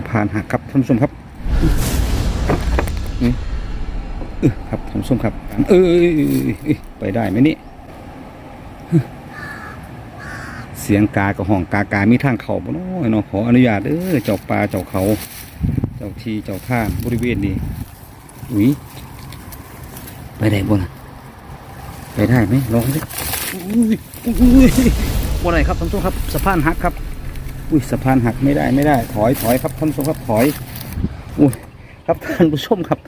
ะพานหักครับท่านผู้ชมครับเออครับท่านผู้ชมครับ เออไปได้ไหมนี่เสียงกากระห้องกากามีทางเขาบ่น้อยเนาะขออนุญาตเออเจ้าป่าเจ้าเขา เจ้าทีเจ้าท่าบริเวณนี้อุ้ยไปได้บ่นะไปได้ไหมลองดิอุ้ยอุ้ยบ่ได้ครับท่านผู้ชมครับสะพานหักครับ อุ้ยสะพานหักไม่ได้ไม่ได้ ถอยถอยครับท่านผู้ชมครับถอยอุ้ยครับท่านผู้ชมครับ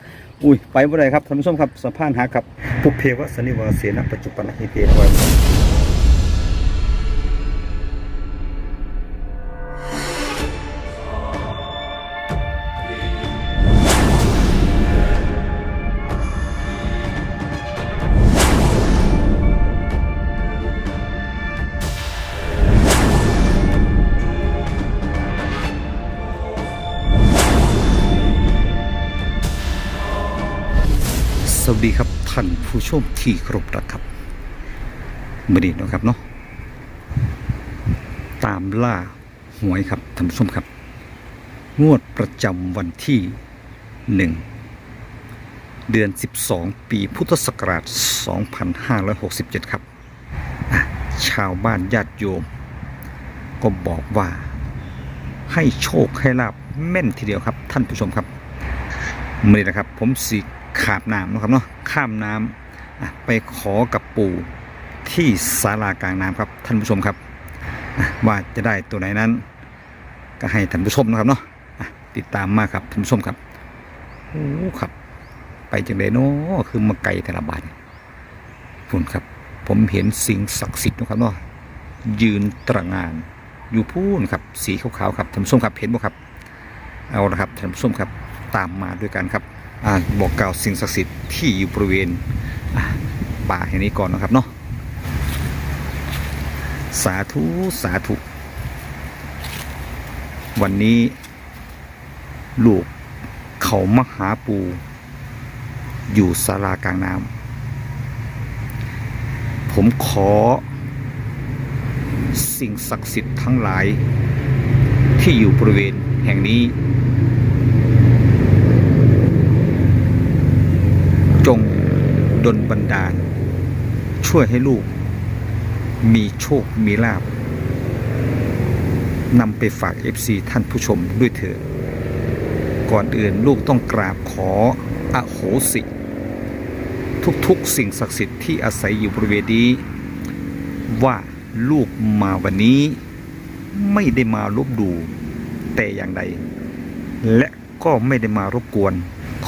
อุ้ยไปบ่ได้ครับท่านผู้ชมครับสะพานหักครับ ปุเพวะสนิวาเสนะปัจจุบันหิเตนะวาย ดีครับท่านผู้ชมที่ครพรักครับมื่อนี้เนะครับเนาะตามล่าหวยครับท่านผู้ชมครับ งวดประจำวันที่หนึ่งเดือน 12 ปีพุทธศักราช 2567 ครับชาวบ้านญาติโยม ก็บอกว่าให้โชคให้ลาบแม่นทีเดียวครับท่านผู้ชมครับมื่อนี้นะครับผมสี ขาบน้ำนะครับเนาะข้ามน้ำไปขอกับปู่ที่ศาลากลางน้ำครับท่านผู้ชมครับว่าจะได้ตัวไหนนั้น ก็ให้ท่านผู้ชมนะครับเนาะติดตามมากครับท่านผู้ชมครับโอ้ครับ ไปจังไดเนาะคือมาไกลแต่ละบาทพุ่นครับ ผมเห็นสิ่งศักดิ์สิทธิ์นะครับเนาะยืนตระงานอยู่พูนครับสีขาวๆครับท่านผู้ชมครับเห็นบ่ครับ เอาละครับท่านผู้ชมครับตามมาด้วยกันครับ บอกกล่าวสิ่งศักดิ์สิทธิ์ที่อยู่บริเวณป่าแห่งนี้ก่อนนะครับเนาะสาธุ สาธุ วันนี้ ลูกเขามหาปู อยู่ศาลากลางน้ำผมขอ สิ่งศักดิ์สิทธิ์ทั้งหลายที่อยู่บริเวณแห่งนี้ จง ดลบันดาล ช่วยให้ลูก มีโชคมีลาบนำไปฝากเอฟซีท่านผู้ชมด้วยเถิดก่อนอื่นลูกต้องกราบขออโหสิ ทุกๆสิ่งศักดิ์สิทธิ์ที่อาศัยอยู่บริเวณนี้ ว่าลูกมาวันนี้ ไม่ได้มาลบดู แต่อย่างใด และก็ไม่ได้มารบกวน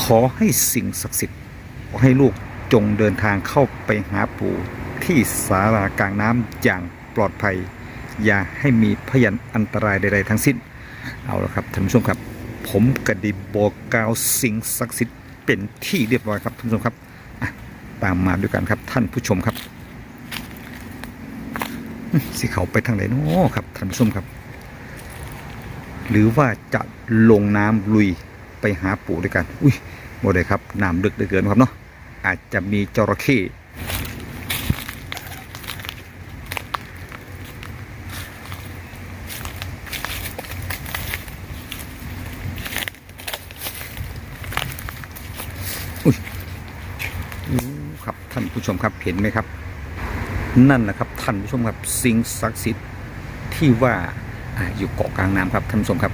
ขอให้สิ่งศักดิ์สิทธิ์ขอให้ลูก จงเดินทางเข้าไปหาปู่ที่สารากลางน้ำอย่างปลอดภัย อย่าให้มีพยันอันตรายใด ๆ ทั้งสิ้น เอาละครับท่านผู้ชมครับ ผมกระดิบบอกกาวสิ่งศักดิ์สิทธิ์เป็นที่เรียบร้อยครับท่านผู้ชมครับตามมาด้วยกันครับท่านผู้ชมครับ สิเขาไปทางไหนเนาะครับท่านผู้ชมครับ หรือว่าจะลงน้ำลุยไปหาปู่ด้วยกัน อุ้ยบ่ได้ครับน้ำลึกเหลือเกินครับเนาะ อาจจะมีจระเข้อุ้ยครับท่านผู้ชมครับเห็นไหมครับ นั่นแหละครับท่านผู้ชมครับสิ่งศักดิ์สิทธิ์ที่ว่าออยู่เกาะกลางน้ำครับท่านผู้ชมครับ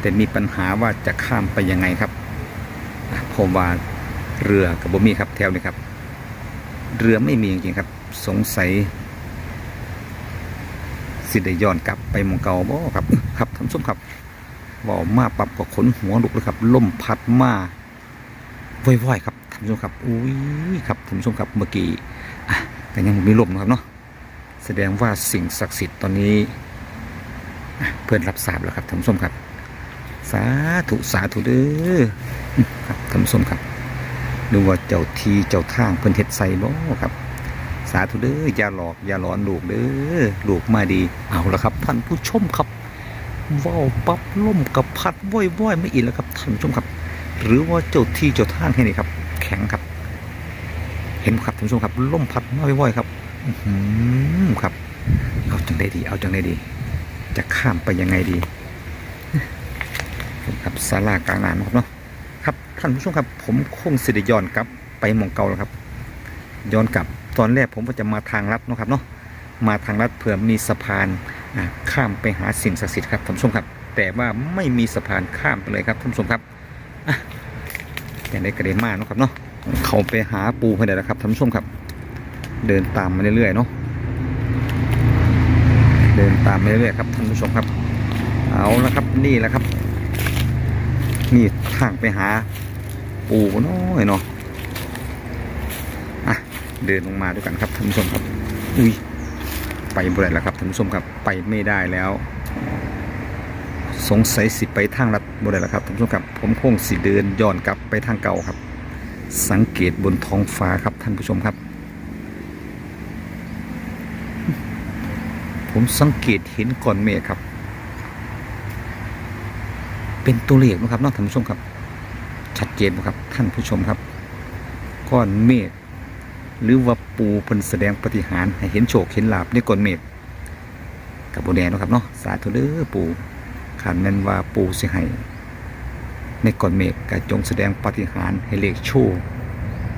แต่มีปัญหาว่าจะข้ามไปยังไงครับอะผมว่า เรือกับบ่มีครับแถวนี้ครับ เรือไม่มีจริงๆครับ สงสัยสิได้ย้อนกลับไปมองเก่าบ่ครับครับท่านผู้ชมครับว่ามาปรับกับขนหัวลุกเลยครับลมพัดมาว่อยๆครับท่านผู้ชมครับอุ้ยครับท่านผู้ชมครับเมื่อกี้อะแต่ยังมีลมนะครับเนาะแสดงว่าสิ่งศักดิ์สิทธิ์ตอนนี้เพื่อนรับทราบแล้วครับท่านผู้ชมครับ สาธุสาธุเด้อครับท่านผู้ชมครับ หรือว่าเจ้าทีเจ้าทางเพิ่นเฮ็ดใส่บ่ครับ สาธุเด้ออย่าหลอกอย่าหลอนลูกเด้อลูกมาดีเอาละครับ ท่านผู้ชมครับว้าวปั๊บล่มกับพัดว้อยว้อยไม่อีกแล้วครับท่านผู้ชมครับ หรือว่าเจ้าที่เจ้าทางแค่นี้ครับ แข็งครับ เห็นครับท่านผู้ชมครับล่มพัดมาว้อยครับอื้อหือครับ เอาจังได้ดี เอาจังได้ดี จะข้ามไปยังไงดีศาลากลางน้ำนะครับเนาะ ครับท่านผู้ชมครับผมคงสิได้ย้อนกลับไปมองเก่าแล้วครับ ย้อนกลับตอนแรกผมก็จะมาทางลัดนะครับเนาะมาทางลัดเผื่อมีสะพานข้ามไปหาสิ่งศักดิ์สิทธิ์ครับท่านผู้ชมครับ แต่ว่าไม่มีสะพานข้ามไปเลยครับท่านผู้ชมครับอะอย่างไรก็ได้มาเนาะครับเนาะเขาไปหาปูให้ได้แล้วครับท่านผู้ชมครับ เดินตามมาเรื่อยๆเนาะเดินตามมาเรื่อยๆครับท่านผู้ชมครับ เอาละครับนี่แหละครับ นี่ทางไปหาปูน้อยเนาะอะเดินลงมาด้วยกันครับท่านผู้ชมครับ อุ้ยไปบ่ได้แล้วครับท่านผู้ชมครับไปไม่ได้แล้ว สงสัยสิไปทางลัดบ่ได้แล้วครับท่านผู้ชมครับ ผมคงสิเดินย้อนกลับไปทางเก่าครับ สังเกตบนท้องฟ้าครับท่านผู้ชมครับ ผมสังเกตเห็นก้อนเมฆครับ เป็นตัวเลขนะครับนองท่านผู้ชมครับ ชัดเจนบ่ครับท่านผู้ชมครับก้อนเมฆหรือว่าปูเพิ่นแสดงปฏิหารให้เห็นโชคเห็นลาบในก้อนเมฆกับโบแดงนะครับเนาะสาธุเด้อปูขันแม่นว่าปูสิให้ในก้อนเมฆก็จงแสดงปฏิหารให้เลขโชว์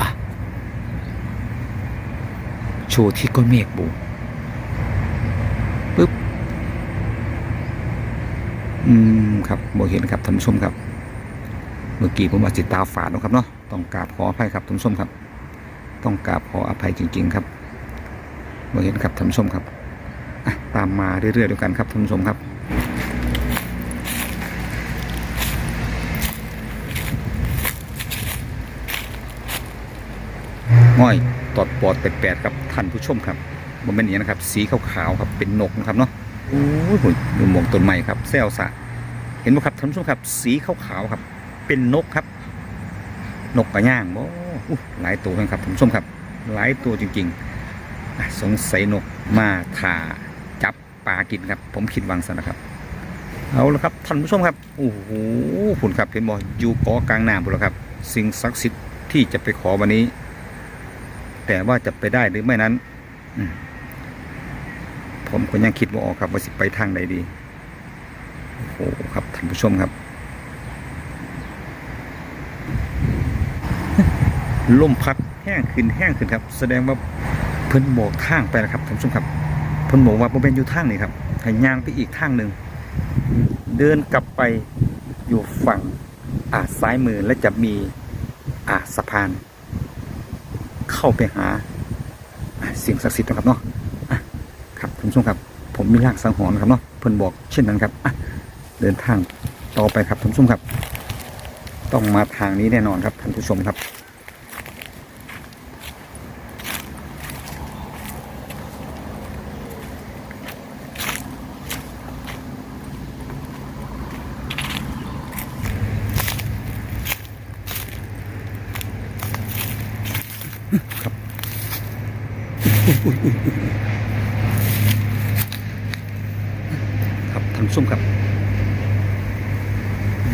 อะโชว์ที่ก้อนเมฆปูปึ๊บ อืมครับโบเห็นครับท่านผู้ชมครับ เมื่อกี้ผมมาจิตตาฝาดนะครับเนาะต้องกราบขออภัยครับท่านผู้ชมครับ ต้องกราบขออภัยจริง ๆ ครับโบเห็นครับท่านผู้ชมครับอะตามมาเรื่อยๆด้วยกันครับท่านผู้ชมครับง่อยตอดปอดแปดๆครับท่านผู้ชมครับมันเป็นอย่างนี้นะครับ สีขาวๆครับเป็นนกนะครับเนาะ โอ้ยผมดูหมวกต้นใหม่ครับเซลสะเห็นไหมครับท่านผู้ชมครับ สีขาวๆครับ เป็นนกครับ นกกระย่างโอ้หลายตัวครับท่านผู้ชมครับ หลายตัวจริงๆ สงสัยนกมาถ่าจับปลากินครับ ผมคิดวางซะนะครับเอาละครับท่านผู้ชมครับโอ้โหผลครับเห็นบ่อยู่กาะกลางน้ำหมดแล้วครับ สิ่งศักดิ์สิทธิ์ที่จะไปขอวันนี้ แต่ว่าจะไปได้หรือไม่นั้นอื ผมก็ยังคิดว่าออกครับว่าสิไปทางใดดีโอ้โหครับท่านผู้ชมครับลมพัดแห้งขึ้นแห้งขึ้นครับ แสดงว่าเพิ่นบอกทางไปแล้วครับท่านผู้ชมครับเพิ่นบอกว่าบ่เป็นอยู่ทางนี้ครับให้ย่างไปอีกทางหนึ่งเดินกลับไปอยู่ฝั่งอ่าซ้ายมือและจะมีอ่าสะพาน เข้าไปหาสิ่งศักดิ์สิทธิ์นะครับเนาะ ครับท่านผู้ชมครับ ผมมีรากสังหรณ์ครับเนาะเพิ่นบอกเช่นนั้นครับอะเดินทางต่อไปครับท่านผู้ชมครับ ต้องมาทางนี้แน่นอนครับท่านผู้ชมครับอุ๊ยอุ๊ยอุ๊ยอุ๊ย ครับ ท่านผู้ชมครับ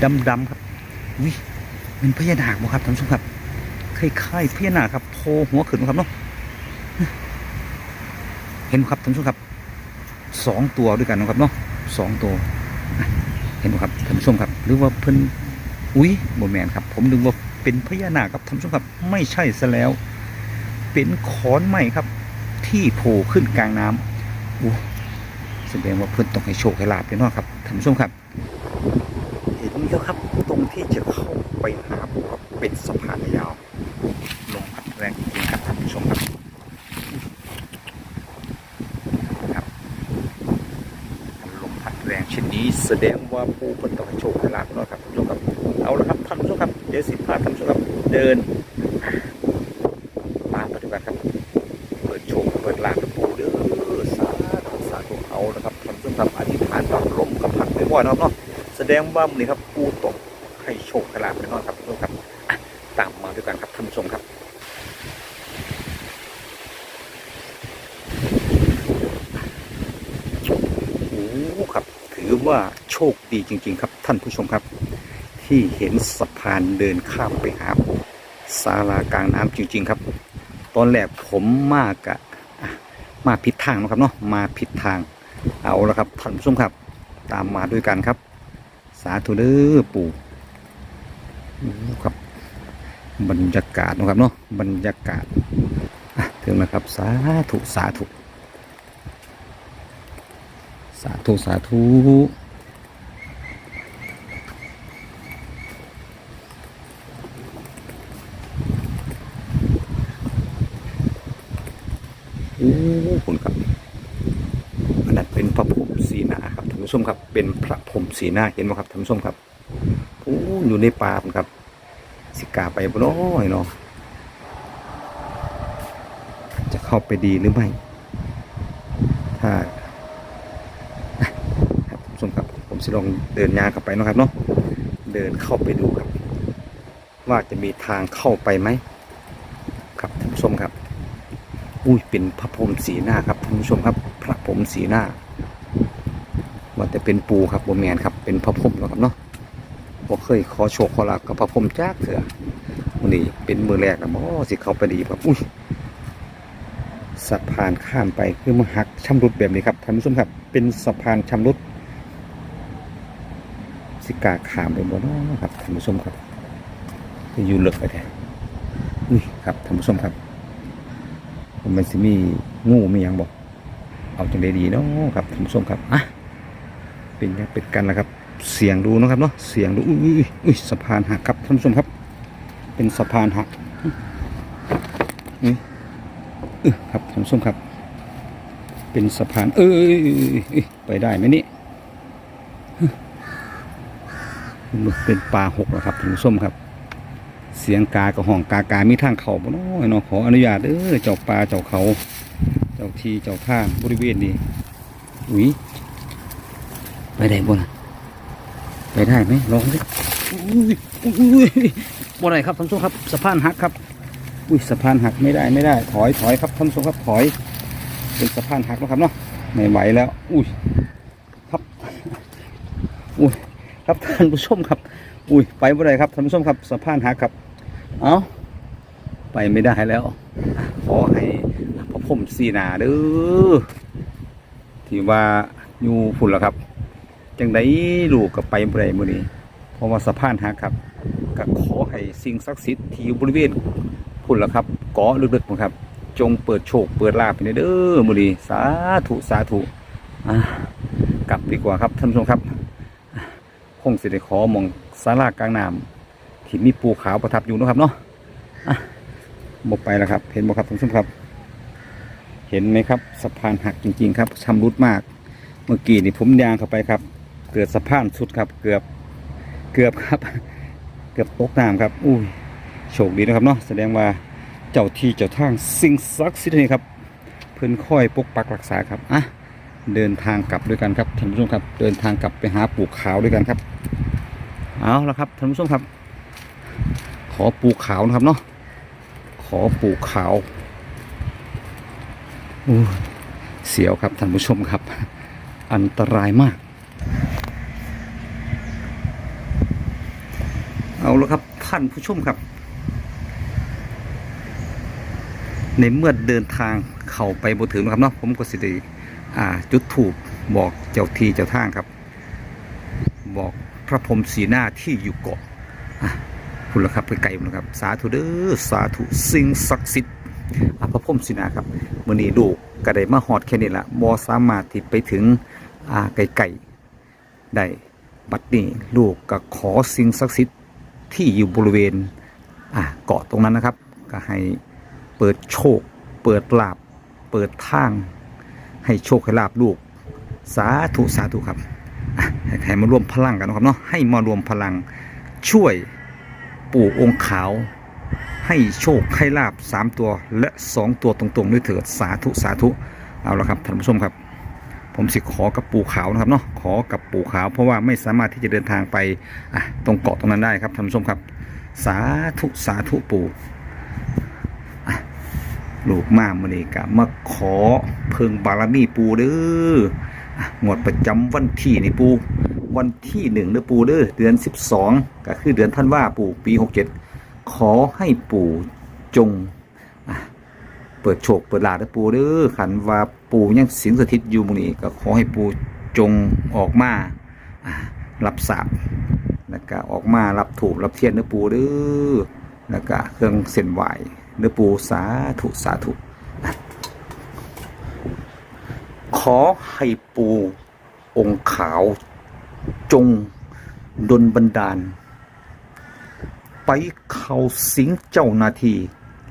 ดำดำครับวิเป็นพญานาคบ่ครับท่านผู้ชมครับคล้ายๆพญานาคครับโผล่หัวขึ้นครับเนาะเห็นบ่ครับท่านผู้ชมครับสองตัวด้วยกันนะครับเนาะสองตัวเห็นบ่ครับท่านผู้ชมครับ หรือว่าเพิ่นอุ้ยโมแมนครับ ผมนึกว่าเป็นพญานาคครับท่านผู้ชมครับ ไม่ใช่ซะแล้ว เป็นขอนไม้ครับ ที่โผล่ขึ้นกลางน้ำอู้ แสดงว่าเพื่อนต้องให้โชคให้ลาบแน่นอนครับท่านผู้ชมครับ เห็นแล้วครับตรงที่จะเข้าไปหาภูครับเป็นสะพานยาวลมพัดแรงจริงครับท่านผู้ชมครับครับลมพัดแรงเช่นนี้แสดงว่าผู้เพิ่นต้องให้โชคให้ลาบแน่นอนครับท่านผู้ชมครับเอาละครับท่านผู้ชมครับเดี๋ยวสิพาท่านผู้ชมครับเดินตามปด้วยกันครับเปิดโชคเปิดลานกับปูเด้อสาธุสาธุเอาละ ครับท่านผู้ชมครับอธิษฐานต่อลมกับพัดไปบ่อยนะครับเนาะแสดงว่ามื้อนี้ครับปูตกให้โชคให้ลาบไปนอนครับท่านผู้ชมครับอะตามมาด้วยกันครับท่านผู้ชมครับโอ้โหครับถือว่าโชคดีจริง ๆ ครับท่านผู้ชมครับ ที่เห็นสะพานเดินข้ามไปหาศาลากลางน้ำจริง ๆ ครับ ตอนแรกผมมากอะมาผิดทางนะครับเนาะมาผิดทาง เอาละครับท่านผู้ชมครับ ตามมาด้วยกันครับ สาธุเด้อปู่ครับบรรยากาศนะครับเนาะบรรยากาศถึงนะครับ สาธุสาธุ สาธุสาธุโอ้คุณครับ อันนั้นเป็นพระพรหมสีหนาครับท่านผู้ ชมครับ เป็นพระพรมสีหน้าเห็นไหมครับท่านผู้ชมครับโอ้อยู่ในป่าครับ สิกาไปบ่น้อยเนาะจะเข้าไปดีหรือไม่ถ้าท่านผู้ชมครับ ผมสิลองเดินยางเข้าไปนะครับเนาะเดินเข้าไปดูครับ ว่าจะมีทางเข้าไปไหมครับท่านผู้ชมครับ อุ้ยเป็นพระพรมสีหน้าครับท่านผู้ชมครับ พระพรมสีหน้า ว่าแต่เป็นปูครับบ่แมนครับเป็นพระพรหมนะครับเนาะบ่เคยขอโชคขอลาบกับพระพรหมจากเถื่อวันนี้เป็นมือแรกนะบ่สิเข้าไปดีครับอุ้ยสะพานข้ามไปคือมหักชำรุดแบบนี้ครับท่านผู้ชมครับ เป็นสะพานชำรุด สิกาขามไปบ่เนาะครับท่านผู้ชมครับจะอยู่เลึกไปแท้อุ้ยครับท่านผู้ชมครับมันสิมีงูมีหยังบอกเอาจังไดดีเนาะครับท่านผู้ชมครับอะ เป็นยังเป็นกันนะครับ เสียงดูนะครับเนาะเสียงดูอุ้ยอุ้ยอุ้ยสะพานหักครับท่านผู้ชมครับ เป็นสะพานหักอุ้ยเออครับท่านผู้ชมครับ เป็นสะพาน เออเออเออเออไปได้ไหมนี่เป็นปลาหกนะครับท่านผู้ชมครับ เสียงกากระห้องกากามีทางเขาบ่น้อยเนาะขออนุญาตเด้อเจ้าป่าเจ้าเขา เจ้าทีเจ้าท่าบริเวณนี้อุ้ย ไปได้บ่นะไปได้ไหมลองดิอุ้ยอุ้ยบ่ได้ครับท่านผู้ชมครับสะพานหักครับ อุ้ยสะพานหักไม่ได้ไม่ได้ ถอยถอยครับท่านผู้ชมครับถอย เป็นสะพานหักแล้วครับเนาะไม่ไหวแล้ว อุ้ยครับอุ้ยครับท่านผู้ชมครับ อุ้ยไปบ่ได้ครับท่านผู้ชมครับสะพานหักครับ เอาไปไม่ได้แล้วขอให้พระพรมสีหนาเด้อที่ว่าอยู่ฝุ่นและครับ จังไดลูกกับไปบ่ได้มื้อนี้เพราะว่าสะพานหักครับก็ขอให้สิ่งศักดิ์สิทธิ์ที่อยู่บริเวณฝุ่นละครับเกาะลึกๆนะครับ จงเปิดโชคเปิดลาภให้เด้อมื้อนี้สาธุสาธุอะกลับดีกว่าครับท่านผู้ชมครับ คงสิได้ขอหมองศาลากลางน้ำที่มีปูขาวประทับอยู่นะครับเนาะอะบกไปแล้วครับ เห็นบ่ครับท่านผู้ชมครับ เห็นไหมครับสะพานหักจริง ๆ ครับชำรุดมาก เมื่อกี้นี่ผมยางเข้าไปครับ เกิดสะพานสุดครับ เกือบเกือบครับ เกือบตกน้ำครับอุ้ยโชคดีนะครับเนาะแสดงว่าเจ้าที่เจ้าทางสิ่งศักดิ์สิทธิ์นี่ครับ เพิ่อนค่อยปกปักรักษาครับอะเดินทางกลับด้วยกันครับท่านผู้ชมครับ เดินทางกลับไปหาปูขาวด้วยกันครับเอาละครับท่านผู้ชมครับ ขอปูขาวนะครับเนาะขอปูขาวอู้เสียวครับท่านผู้ชมครับ อันตรายมาก เอาละครับท่านผู้ชมครับ ในเมื่อเดินทางเข้าไปบ่ถึงนะครับเนาะผมก็สิได้อ่าจุดถูกบอกเจ้าทีเจ้าทางครับ บอกพระพรหมสีหน้าที่อยู่เกาะคุณละครับไกลๆคุณละครับ สาธุเด้อสาธุสิ่งศักดิ์สิทธิ์พระพรหมสีหน้าครับมื่อนี้ลูกก็ไดมาหอดแค่นี้ละบ่สามารถที่ไปถึงอ่าไกลๆได้บัดนี้ลูกก็ขอสิ่งศักดิ์สิทธิ์ ที่อยู่บริเวณอ่าเกาะตรงนั้นนะครับ ก็ให้เปิดโชค เปิดลาบ เปิดทาง ให้โชคให้ลาบลูก สาธุสาธุครับให้ให้มารวมพลังกันนะครับเนาะให้มารวมพลังช่วยปู่องค์ขาว ให้โชคให้ลาบสามตัวและสองตัวตรงๆด้วยเถิดสาธุสาธุเอาละครับท่านผู้ชมครับ ผมสิขอกับปู่ขาวนะครับเนาะขอกับปู่ขาว เพราะว่าไม่สามารถที่จะเดินทางไปอะตรงเกาะตรงนั้นได้ครับท่านผู้ชมครับ สาธุสาธุปู่ลูกมามื่อนี้กะมาขอเพิงบารมีปู่เด้องวดประจำวันที่นี่ปู วันที่หนึ่งเด้อปูเด้อเดือนสิบสองก็คือเดือนท่านว่าปูปีหกเจ็ดขอให้ปู่จง เปิดโชคเปิดลาด้อปูเด้อขันว่าปู่ยังสิงสถิตอยู่มงนี้ก็ขอให้ปูจงออกมาอะรับทราบแล้วก็ออกมารับถูกรับเทียนเนื้อปูเด้อแล้วก็เครื่องเส้นไหวเนื้อปูสาธุสาธุขอให้ปูองค์ขาวจงดลบันดาล ไปเข้าสิงเจ้านาที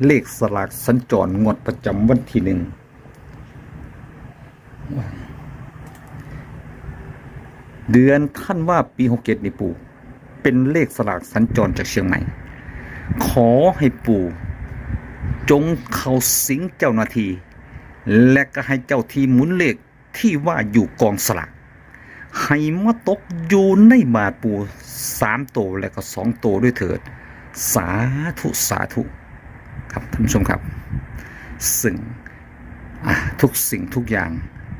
เลขสลากสัญจรงวดประจำวันที่หนึ่งเดือนท่านว่าปีหกเจ็ดนี่ปู่ เป็นเลขสลากสัญจรจากเชียงใหม่ ขอให้ปู่ จงเข้าสิงเจ้าหน้าที่และก็ให้เจ้าที่หมุนเลขที่ว่าอยู่กองสลากให้มาตกอยู่ในบาทปู่สามโตและก็สองโตด้วยเถิด สาธุ สาธุ ครับท่านผู้ชมครับ ซึ่งทุกสิ่งทุกอย่าง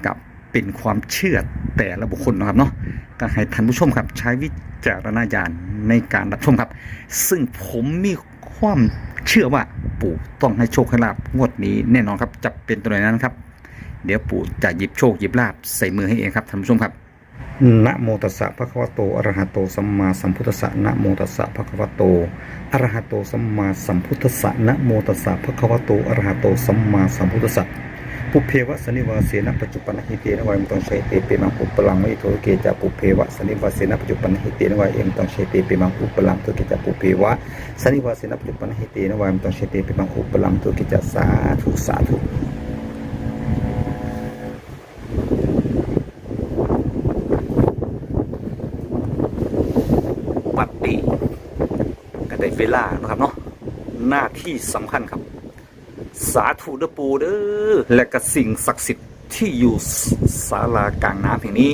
กับเป็นความเชื่อแต่ละบุคคลนะครับเนาะก็ให้ท่านผู้ชมครับ ใช้วิจารณญาณในการรับชมครับ ซึ่งผมมีความเชื่อว่าปู่ต้องให้โชคให้ลาบงวดนี้แน่นอนครับจะเป็นตัวไหนนั้นครับ เดี๋ยวปู่จะหยิบโชคหยิบลาบใส่มือให้เองครับท่านผู้ชมครับ นะโมตัสสะภะคะวะโตอะระหะโตสัมมาสัมพุทธัสสะนะโมตัสสะภะคะวะโตอะระหะโตสัมมาสัมพุทธัสสะนะโมตัสสะภะคะวะโตอะระหะโตสัมมาสัมพุทธัสสะปุเพวะสนิวาเสนะปัจจุปันหิเตนะวายมตังเชเตเปมังอุปลังวิโทเกจะปุเพวะสนิวาเสนะปัจจุปันหิเตนะวายเอมตังเชเตเปมังอุปลังตุกิจะปุเพวะสนิวาเสนะปัจจุปันหิเตนะวายมตังเชเตเปมังอุปลังตุกิจะสาธุสาธุปัดดีก็ได้เวลานะครับเนาะหน้าที่สำคัญครับ สาธุเดปูเด้อและก็สิ่งศักดิ์สิทธิ์ที่อยู่ศาลากลางน้ำแห่งนี้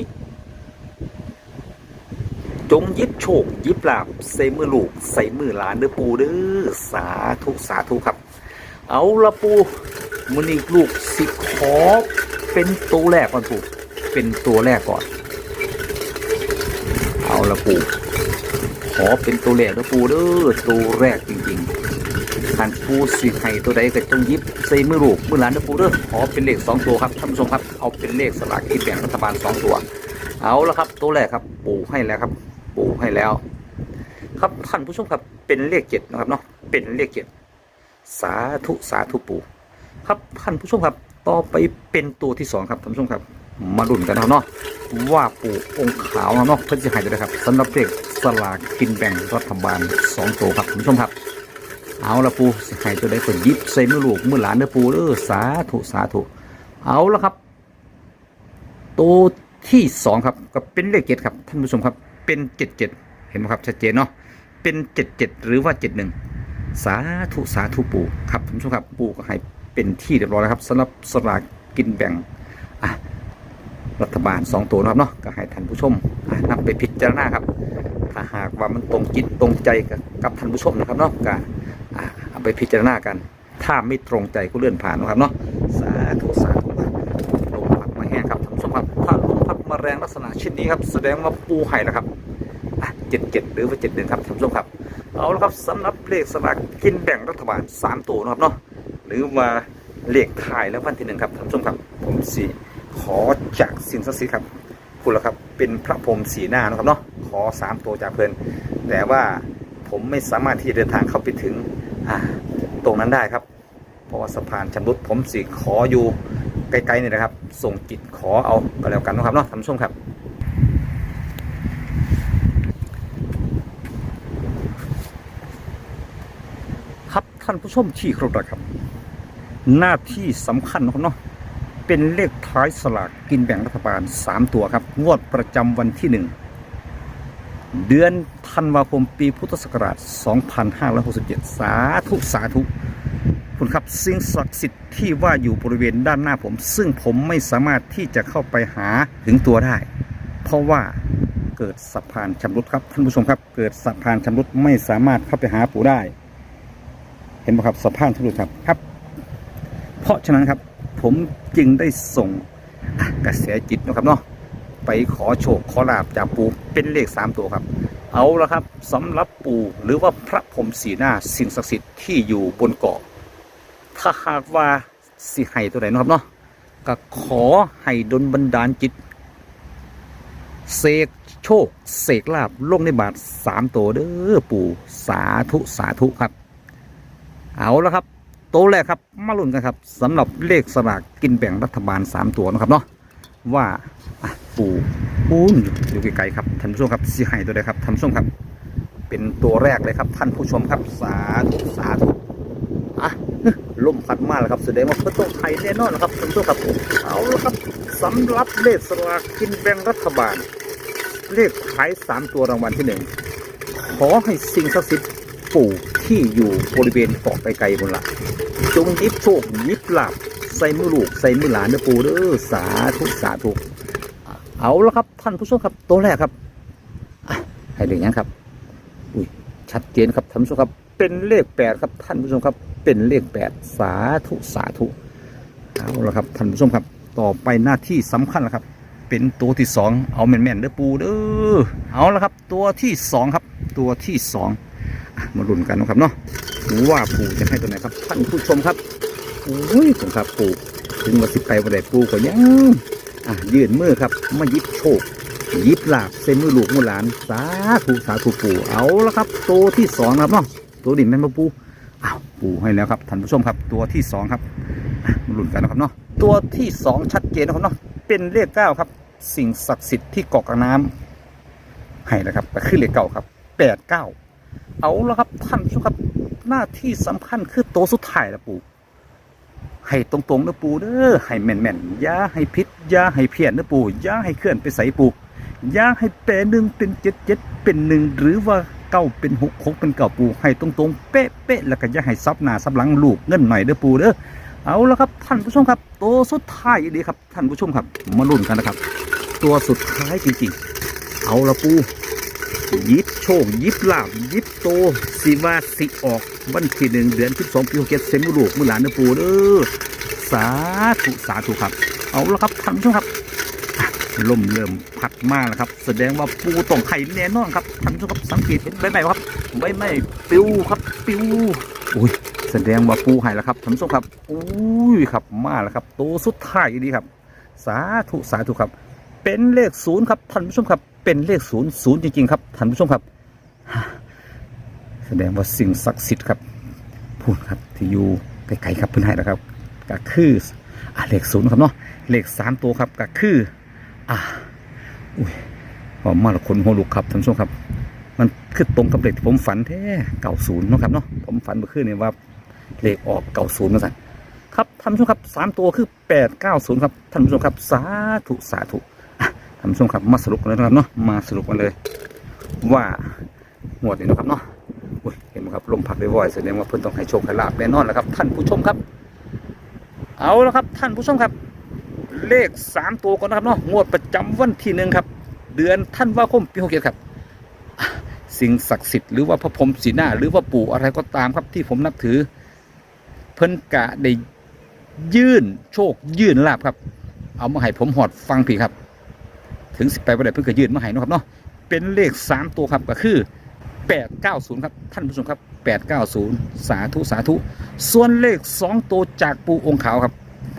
จงยิบโชค ยิบลาบใส่มือลูก ใส่มือหลานเด้อปูเด้อสาธุสาธุครับ เอาละปูมือนี้ลูกสิขอเป็นตัวแรกก่อนปูเป็นตัวแรกก่อน เอาละปู อเป็นตัวแรกเด้อปูเด้อตัวแรกจริงๆขันปูสิให้ตัวใดก็จงยิบใส่มือลูกมือหลานนะปูเด้อขอเป็นเลขสองตัวครับท่านผู้ชมครับเอาเป็นเลขสลากกินแบ่งรัฐบาลสองตัว เอาละครับ ตัวแรกครับ ปูให้แล้วครับ ปูให้แล้ว ครับท่านผู้ชมครับเป็นเลขเจ็ดนะครับเนาะเป็นเลขเจ็ดสาธุสาธุปูครับท่านผู้ชมครับ ต่อไปเป็นตัวที่สองครับท่านผู้ชมครับมาดุนกันเนาะว่าปู่องค์ขาวนะเนาะเพื่อจะให้ได้ครับสำหรับเลข สลากกินแบ่งรัฐบาลสองตัวครับท่านผู้ชมครับ เอาละปูให้ตัวใดก็หยิบใส่มือลูกมือหลานเด้อปูเด้อสาธุสาธุเอาละครับ ตัวที่สองครับก็เป็นเลขเจ็ดครับท่านผู้ชมครับ เป็นเจ็ดเจ็ดเห็นไหมครับชัดเจนเนาะเป็นเจ็ดเจ็ดหรือว่าเจ็ดหนึ่งสาธุสาธุปูครับท่านผู้ชมครับปูก็ให้เป็นที่เรียบร้อยแล้วครับสำหรับสลากกินแบ่งอะรัฐบาลสองตัวนะครับเนาะก็ให้ท่านผู้ชมอะนำไปพิจารณาครับ ถ้าหากว่ามันตรงจิตตรงใจกับท่านผู้ชมนะครับเนาะก็เอาไปพิจารณากัน ถ้าไม่ตรงใจก็เลื่อนผ่านนะครับเนาะสาธุสาธุลมพัดมาแห้งครับท่านผู้ชมครับถ้าลมพัดมาแรงลักษณะเช่นนี้ครับแสดงว่าปูไห่แล้วครับเจ็ดเจ็ดหรือว่าเจ็ดหนึ่งครับท่านผู้ชมครับ เอาละครับสำหรับเลขสลากกินแบ่งรัฐบาลสามตัวนะครับเนาะหรือว่าเลขถ่ายแล้ววันที่หนึ่งครับท่านผู้ชมครับผมสีขอจากสิ่งศักดิ์สิทธิ์ครับคุณละครับเป็นพระพรหมสีหน้านะครับเนาะ ขอสามตัวจากเพลินแต่ว่าผมไม่สามารถที่เดินทางเข้าไปถึงตรงนั้นได้ครับ เพราะว่าสะพานชำรุดผมสีขออยู่ไกลๆนี่นะครับ ส่งจิตขอเอาก็แล้วกันนะครับเนาะท่านผู้ชมครับครับท่านผู้ชมที่ครพรักครับ หน้าที่สำคัญนะครับเนาะเป็นเลขท้ายสลากกินแบ่งรัฐบาล 3 ตัวครับ งวดประจำวันที่ 1 เดือนธันวาคมปีพุทธศักราช 2567 สาธุ สาธุ คุณครับสิ่งศักดิ์สิทธิ์ที่ว่าอยู่บริเวณด้านหน้าผม ซึ่งผมไม่สามารถที่จะเข้าไปหาถึงตัวได้ เพราะว่าเกิดสะพานชำรุดครับท่านผู้ชมครับ เกิดสะพานชำรุดไม่สามารถเข้าไปหาปู่ได้ เห็นไหมครับสะพานชำรุดครับครับ เพราะฉะนั้นครับผมจึงได้ส่งกระแสจิตนะครับเนาะ ไปขอโชคขอลาบจากปู่เป็นเลขสามตัวครับ เอาละครับสำหรับปู่หรือว่าพระพรมสีหน้าสิ่งศักดิ์สิทธิ์ที่อยู่บนเกาะ ถ้าหากว่าสิให้ตัวไหนนะครับเนาะก็ขอให้ดลบันดาลจิตเสกโชคเสกลาบลงในบาทสามตัวเด้อปู่สาธุสาธุครับ เอาแล้วครับตัวแรกครับมาลุ้นกันครับสำหรับเลขสลากกินแบ่งรัฐบาล 3 ตัวนะครับเนาะว่า ปูปูนอยู่ไกลๆครับท่านผู้ชมครับสีไห้ตัวใดครับท่านผู้ชมครับ เป็นตัวแรกเลยครับ ท่านผู้ชมครับสาธุสาธุอะลมพัดมาแล้วครับแสดงว่าเพื่อต้องไทยแน่นอนนะครับท่านผู้ชมครับเอาแล้วครับสำหรับเลขสลากกินแบ่งรัฐบาล เลขท้ายสามตัวรางวัลที่หนึ่งขอให้สิ่งศักดิ์สิทธิ์ปู่ที่อยู่บริเวณเกาะไกลๆบนหละจงยิบโชคยิบหลาบใส่มือลูกใส่มือหลานเด้อปู่เด้อสาธุสาธุ เอาล้วครับท่านผู้ชมครับตัวแรกครับให้เลขยังครับ อุ้ยชัดเจนครับท่านผู้ชมครับ เป็นเลขแปดครับท่านผู้ชมครับ เป็นเลขแปดสาธุสาธุเอาล้วครับท่านผู้ชมครับ ต่อไปหน้าที่สำคัญแล้วครับ เป็นตัวที่สองเอาแม่นๆเด้อปูเด้อเอาล้วครับ ตัวที่สองครับ ตัวที่สองมาลุ้นกันนะครับเนาะว่าปูจะให้ตัวไหนครับท่านผู้ชมครับอุ้ยผมครับปูถึงว่าสิไปวันใดปูก็ยัง อะยื่นมือครับมายิบโชคยิบลาบใส่มือลูกมือหลานสาธุสาธุปูเอาแล้วครับ ตัวที่สองนะครับเนาะตัวดิ่งแม่นมาปูอ้าวปูให้แล้วครับท่านผู้ชมครับ ตัวที่สองครับมาลุ้นกันนะครับเนาะตัวที่สองชัดเจนนะครับเนาะเป็นเลขเก้าครับ สิ่งศักดิ์สิทธิ์ที่เกาะกลางน้ำให้แล้วครับก็คือเลขเก้าครับแปดเก้าเอาแล้วครับท่านผู้ชมครับหน้าที่สำคัญคือตัวสุดท้ายละปู ให้ตรงๆนะปูเด้อให้แม่นๆอย่าให้พิษอย่าให้เพี้ยนนะปูอย่าให้เคลื่อนไปใส่ปูอย่าให้แปรหนึ่งเป็นเจ็ดเจ็ดเป็นหนึ่งหรือว่าเก้าเป็นหกหกเป็นเก้าปูให้ตรงๆเป๊ะๆแล้วก็อย่าให้ซับหน้าซับหลังลูกเงินหน่อยเด้อปูเด้อเอาละครับท่านผู้ชมครับตัวสุดท้ายดีครับ ท่านผู้ชมครับมาลุ้นกันนะครับ ตัวสุดท้ายจริงๆ เอาละปูยิบโชคยิบลาบยิบโตสิวาสิออก วันที่หนึ่งเดือนที่สองปีหกเจ็ดเซมลูกมือหลานนะปูเด้อสาธุสาธุครับ เอาละครับท่านผู้ชมครับลมเริ่มพัดมากแล้วครับ แสดงว่าปูต้องไข่แน่นอนครับท่านผู้ชมครับสังเกตเห็นใบไม้ครับใบไม้ปิวครับปิวอุ้ยแสดงว่าปูหายแล้วครับท่านผู้ชมครับอุ้ยครับมาแล้วครับตัวสุดท้ายดีครับ สาธุสาธุครับ เป็นเลขศูนย์ครับท่านผู้ชมครับ เป็นเลขศูนย์ศูนย์จริงๆครับท่านผู้ชมครับ แสดงว่าสิ่งศักดิ์สิทธิ์ครับพูดครับที่อยู่ไกลๆครับเพื่อนให้นะครับก็คืออะเลขศูนย์ครับเนาะเลขสามตัวครับก็คืออะอุ้ยหอมมากละคนหัวลุกครับท่านผู้ชมครับ มันคือตรงกับเลขที่ผมฝันแท้เก่าศูนย์นาะครับเนาะผมฝันเมื่อคืนนี่ว่าเลขออกเก่าศูนย์มาสั่นครับท่านผู้ชมครับสามตัวคือแปดเก้าศูนย์ครับท่านผู้ชมครับสาธุสาธุท่านผู้ชมครับมาสรุปกันเลยนะครับเนาะมาสรุปกันเลยว่า หวดนี้นะครับเนาะเห็นไหมครับลมพัดบ่อยแสดงว่าเพิ่นต้องให้โชคให้ลาบแน่นอนแล้วครับ ท่านผู้ชมครับ เอาแล้วครับ ท่านผู้ชมครับ เลขสามตัวก่อนนะครับเนาะงวดประจำวันที่หนึ่งครับ เดือนท่านว่าคมปีหกเจ็ดครับ สิ่งศักดิ์สิทธิ์หรือว่าพระพรหมสีหน้า หรือว่าปู่อะไรก็ตามครับที่ผมนับถือ เพิ่นกะได้ยื่นโชคยื่นลาบครับ เอามาให้ผมหอดฟังผีครับ ถึงสิบแปดวันเพิ่นก็ยื่นมาให้นะครับเนาะเป็นเลขสามตัวครับก็คือ แปดเก้าศูนย์ครับ ท่านผู้ชมครับแปดเก้าศูนย์สาธุ สาธุ ส่วนเลขสองตัวจากปูองค์ขาวครับ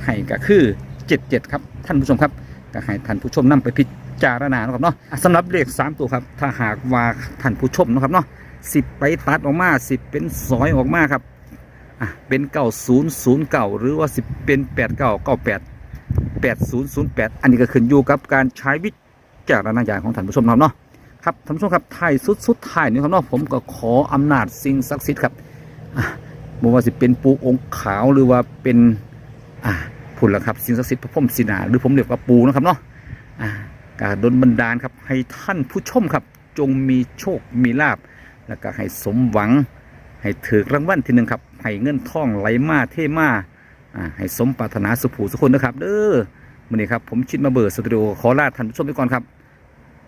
ให้ก็คือเจ็ดเจ็ดครับ ท่านผู้ชมครับ ก็ให้ท่านผู้ชมนำไปพิจารณานะครับเนาะสำหรับเลขสามตัวครับ ถ้าหากว่าท่านผู้ชมนะครับเนาะสิบไปตัดออกมาสิบเป็นซอยออกมาครับอะเป็นเก้าศูนย์ศูนย์เก้าหรือว่าสิบเป็นแปดเก้าเก้าแปดแปดศูนย์ศูนย์แปดอันนี้ก็ขึ้นอยู่กับการใช้วิจารณญาณของท่านผู้ชมเนาะ ครับท่านผู้ชมครับท้ายสุดสุดท้ายนี่ครับเนาะผมก็ขออำนาจสิ่งศักดิ์สิทธิ์ครับอะบ่ว่าสิเป็นปูองค์ขาวหรือว่าเป็นอ่าพุ่นละครับสิ่งศักดิ์สิทธิ์พระพรหมสีนาหรือผมเรียกว่าปูนะครับเนาะอ่าการดลบันดาลครับ ให้ท่านผู้ชมครับ จงมีโชคมีลาบแล้วก็ให้สมหวัง ให้ถือรางวัลที่หนึ่งครับให้เงินทองไหลมาเทมาอ่าให้สมปรารถนาสุขผูสุขคนนะครับเด้อวันนี้ครับผมชิดมาเบิร์สตูดิโอขอลาท่านผู้ชมไปก่อนครับ